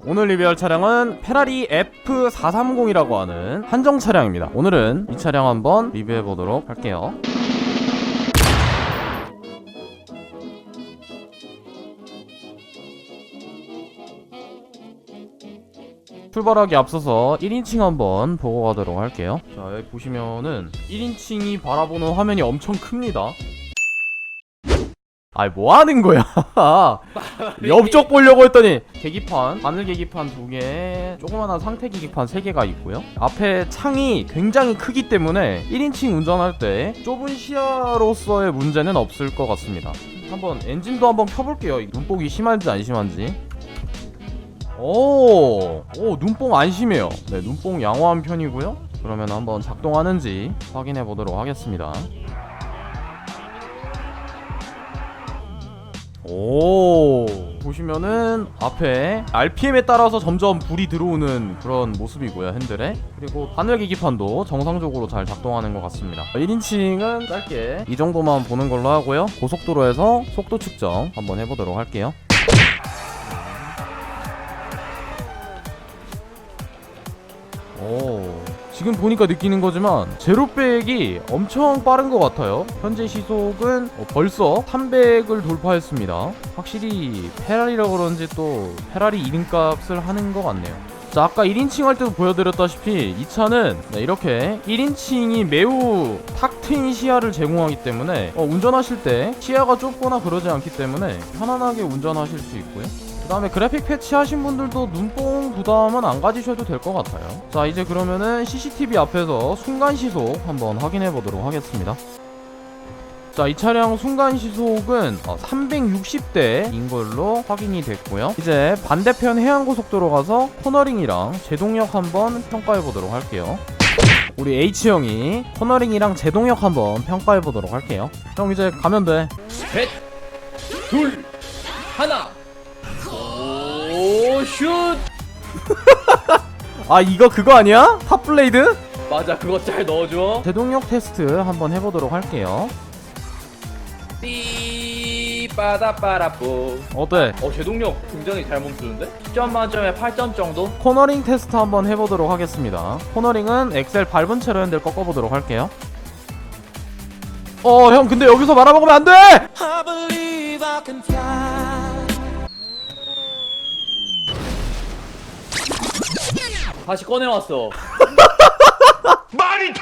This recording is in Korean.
오늘 리뷰할 차량은 페라리 F430이라고 하는 한정 차량입니다. 오늘은 이 차량 한번 리뷰해 보도록 할게요. 출발하기 앞서서 1인칭 한번 보고 가도록 할게요. 자, 여기 보시면은 1인칭이 바라보는 화면이 엄청 큽니다. 아이 뭐 하는 거야? 옆쪽 보려고 했더니 계기판, 바늘 계기판 두 개, 조그마한 상태 계기판 세 개가 있고요. 앞에 창이 굉장히 크기 때문에 1인칭 운전할 때 좁은 시야로서의 문제는 없을 것 같습니다. 한번 엔진도 한번 켜볼게요. 이 눈뽕이 심한지 안 심한지. 오, 오 눈뽕 안 심해요. 네, 눈뽕 양호한 편이고요. 그러면 한번 작동하는지 확인해 보도록 하겠습니다. 오. 보시면은 앞에 RPM에 따라서 점점 불이 들어오는 그런 모습이고요 핸들에. 그리고 바늘 계기판도 정상적으로 잘 작동하는 것 같습니다. 1인칭은 짧게 이 정도만 보는 걸로 하고요. 고속도로에서 속도 측정 한번 해보도록 할게요 지금 보니까 느끼는 거지만 제로백이 엄청 빠른 것 같아요. 현재 시속은 어, 벌써 300을 돌파했습니다. 확실히 페라리라 그런지 또 페라리 이름값을 하는 것 같네요 자 아까 1인칭 할 때도 보여드렸다시피 이 차는 네, 이렇게 1인칭이 매우 탁 트인 시야를 제공하기 때문에 어, 운전하실 때 시야가 좁거나 그러지 않기 때문에 편안하게 운전하실 수 있고요. 그 다음에 그래픽 패치 하신 분들도 눈뽕 부담은 안 가지셔도 될 것 같아요. 자 이제 그러면은 CCTV 앞에서 순간 시속 한번 확인해 보도록 하겠습니다 자 이 차량 순간 시속은 360대인 걸로 확인이 됐고요 이제 반대편 해안고속도로 가서 코너링이랑 제동력 한번 평가해 보도록 할게요 우리 H형이 코너링이랑 제동력 한번 평가해 보도록 할게요 형 이제 가면 돼 셋, 둘, 하나. 오, 슛! 아 이거 그거 아니야? 탑블레이드? 맞아, 그거 잘 넣어줘. 제동력 테스트 한번 해보도록 할게요 띠, 빠다빠라뽀. 어때? 어, 제동력 굉장히 잘 멈추는데? 10점 만점에 8점 정도? 코너링 테스트 한번 해보도록 하겠습니다 코너링은 엑셀 밟은 채로 핸들 꺾어보도록 할게요 어 형 근데 여기서 말아먹으면 안돼! 다시 꺼내왔어. 말이 해!